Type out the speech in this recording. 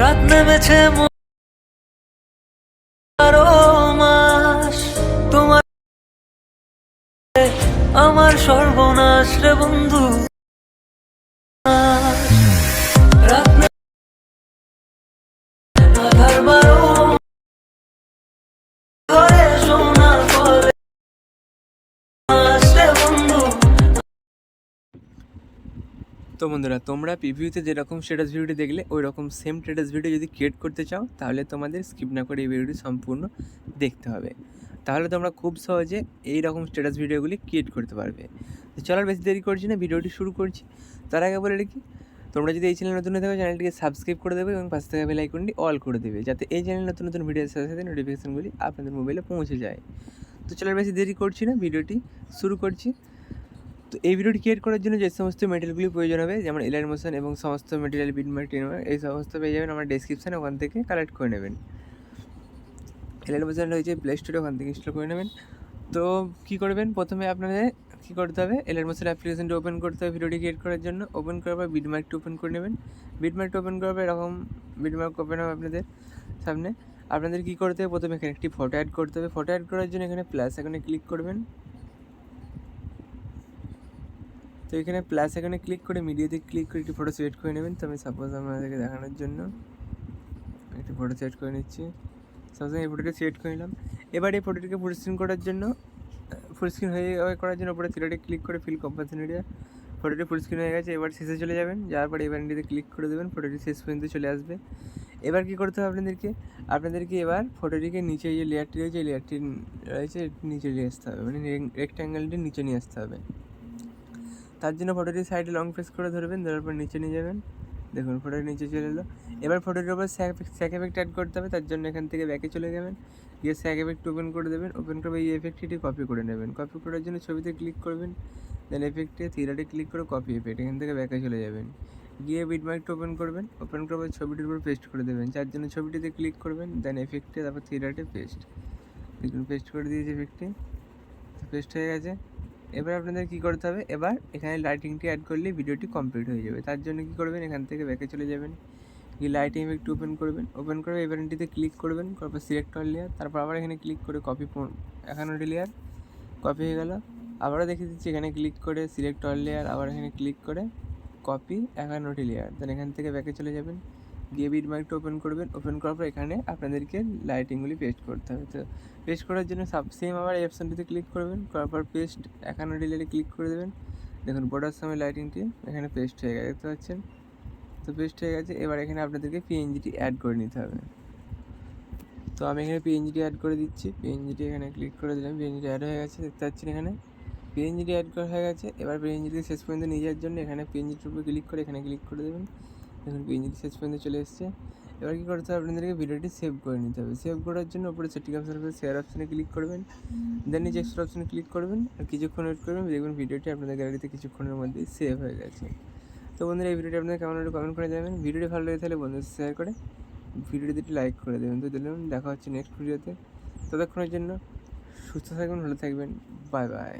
রাত নেমেছে মাস। তোমার আমার সর্বনাশ রে বন্ধু। রাত তো বন্ধুরা, তোমরা প্রিভিউতে যেরকম স্ট্যাটাস ভিডিওটি দেখলে ওই রকম সেম স্ট্যাটাস ভিডিও যদি ক্রিয়েট করতে চাও, তাহলে তোমাদের স্কিপ না করে এই ভিডিওটি সম্পূর্ণ দেখতে হবে। তাহলে তোমরা খুব সহজে এই রকম স্ট্যাটাস ভিডিওগুলি ক্রিয়েট করতে পারবে। তো চলার বেশি দেরি করছি না ভিডিওটি শুরু করছি। তার আগে বলে রাখি, তোমরা যদি এই চ্যানেল নতুন হয়ে থাকো চ্যানেলটিকে সাবস্ক্রাইব করে দেবে এবং পাশে থাকা বেল আইকনটি অল করে দেবে, যাতে এই চ্যানেল নতুন নতুন ভিডিওর সাথে সাথে নোটিফিকেশনগুলি আপনাদের মোবাইলে পৌঁছে যায়। তো চলার বেশি দেরি করছি না ভিডিওটি শুরু করছি। তো এই ভিডিওটি ক্রিয়েট করার জন্য যে সমস্ত মেটেরিয়ালগুলি প্রয়োজন হবে, যেমন এলার মোশন এবং সমস্ত মেটেরিয়াল বিট টিনমার এই সমস্ত পেয়ে যাবেন আমার ডেসক্রিপশানে ওখান থেকে কালেক্ট করে নেবেন। এলার মোশন রয়েছে প্লে স্টোরে ওখান থেকে ইনস্টল করে নেবেন। তো কী করবেন? প্রথমে আপনাদের কী করতে হবে? এলার মোশন অ্যাপ্লিকেশনটি ওপেন করতে হবে ভিডিওটি ক্রিয়েট করার জন্য। ওপেন করার পর বিটমার্কটি ওপেন করে নেবেন। বিটমার্কটি ওপেন করার পর এরকম বিটমার্ক ওপেন হবে আপনাদের সামনে। আপনাদের কী করতে হবে? প্রথমে এখানে একটি ফটো অ্যাড করতে হবে। ফটো অ্যাড করার জন্য এখানে প্লাস এখানে ক্লিক করবেন। তো এখানে প্লাস এখানে ক্লিক করে মিডিয়াতে ক্লিক করে একটি ফটো সিলেক্ট করে নেবেন। তো আমি সাপোজ আপনাদেরকে দেখানোর জন্য একটি ফটো সিলেক্ট করে নিচ্ছি। সাপোজ এই ফটোটি সিলেক্ট করে নিলাম। এবার এই ফটোটিকে ফুল স্ক্রিন করার জন্য ফুল স্ক্রিন হয়ে করার জন্য ওপরে থ্রিডে ক্লিক করে ফিল কম্পাসন এরিয়া ফটোটি ফুল স্ক্রিন হয়ে গেছে। এবার শেষে চলে যাবেন। যাওয়ার পরে এবার এটিতে ক্লিক করে দেবেন। ফটোটি শেষ পর্যন্ত চলে আসবে। এবার কী করতে হবে আপনাদেরকে? আপনাদেরকে এবার ফটোটিকে নিচে যে লেয়ারটি রয়েছে লেয়ারটি রয়েছে নিচে নিয়ে আসতে হবে। মানে রেক্ট্যাঙ্গেলটি নিচে নিয়ে আসতে হবে। তার জন্য ফটোটি সাইডে লং প্রেস করে ধরবেন, ধরার পর নিচে নিয়ে যাবেন। দেখুন ফটোটি নিচে চলে এলো। এবার ফটোটির উপর স্যাক এফেক্ট অ্যাড করতে হবে, তার জন্য এখান থেকে ব্যাকে চলে যাবেন। গিয়ে স্যাক এফেক্ট ওপেন করে দেবেন। ওপেন করে এই এফেক্টটি কপি করে নেবেন। কপি করার জন্য ছবিতে ক্লিক করবেন। দেন এফেক্টে থিরাটে ক্লিক করে কপি এফেক্ট এখান থেকে ব্যাকে চলে যাবেন। গিয়ে বিটমার্কটা ওপেন করবেন। ওপেন করার ছবিটির উপর পেস্ট করে দেবেন। যার জন্য ছবিটিতে ক্লিক করবেন দেন এফেক্টে তারপর থিরাটে পেস্ট দেখুন পেস্ট করে দিয়েছে এফেক্টে পেস্ট হয়ে গেছে। এবার আপনাদের কী করতে হবে? এবার এখানে লাইটিংটি অ্যাড করলে ভিডিওটি কমপ্লিট হয়ে যাবে। তার জন্য কী করবেন? এখান থেকে ব্যাকে চলে যাবেন। গিয়ে লাইটিং একটু ওপেন করবেন। ওপেন করে এভারেন্টিতে ক্লিক করবেন। তারপর সিলেক্ট অল লেয়ার তারপর আবার এখানে ক্লিক করে কপি একান্নটি লেয়ার কপি হয়ে গেল। আবারও দেখে দিচ্ছি, এখানে ক্লিক করে সিলেক্ট অল লেয়ার আবার এখানে ক্লিক করে কপি একান্নটি লেয়ার দেন এখান থেকে ব্যাকে চলে যাবেন। গিয়ে বিট মাইকটা ওপেন করবেন। ওপেন করার পর এখানে আপনাদেরকে লাইটিংগুলি পেস্ট করতে হবে। তো পেস্ট করার জন্য সাব সেম আবার এই অপশানটিতে ক্লিক করবেন। করার পর পেস্ট একান্ন ডিলেটে ক্লিক করে দেবেন। দেখুন বর্ডার সময় লাইটিংটি এখানে পেস্ট হয়ে গেছে, দেখতে পাচ্ছেন? তো পেস্ট হয়ে গেছে। এবার এখানে আপনাদেরকে পিএনজিটি অ্যাড করে নিতে হবে। তো আমি এখানে পিএনজিটি অ্যাড করে দিচ্ছি। পিএনজিটি এখানে ক্লিক করে দিলাম। পিএনজিটি অ্যাড হয়ে গেছে, দেখতে পাচ্ছেন এখানে? পিএনজিটি অ্যাড করা হয়ে গেছে। এবার পিএনজিটি শেষ পর্যন্ত নিয়ে যাওয়ার জন্য এখানে পিএনজিটির উপর ক্লিক করে এখানে ক্লিক করে দেবেন। দেখুন পিএনজিটি শেষ পর্যন্ত চলে এসেছে। এবার কী করতে হবে? আপনাদেরকে ভিডিওটি সেভ করে নিতে হবে। সেভ করার জন্য ওপরে সেটিং অপশন উপরে শেয়ার অপশানে ক্লিক করবেন। দেন নিচে এক্সট্রা অপশানে ক্লিক করবেন আর কিছুক্ষণ ওয়েট করবেন। দেখবেন ভিডিওটি আপনাদের গ্যালারিতে কিছুক্ষণের মধ্যেই সেভ হয়ে গেছে। তো বন্ধুরা, এই ভিডিওটি আপনাদের কেমন হলে কমেন্ট করে জানাবেন। ভিডিওটি ভালো লাগে তাহলে বন্ধুদের শেয়ার করে ভিডিওটি একটি লাইক করে দেবেন। তো দিলাম দেখা হচ্ছে নেক্সট ভিডিওতে ততক্ষণের জন্য সুস্থ থাকবেন, ভালো থাকবেন। Bye bye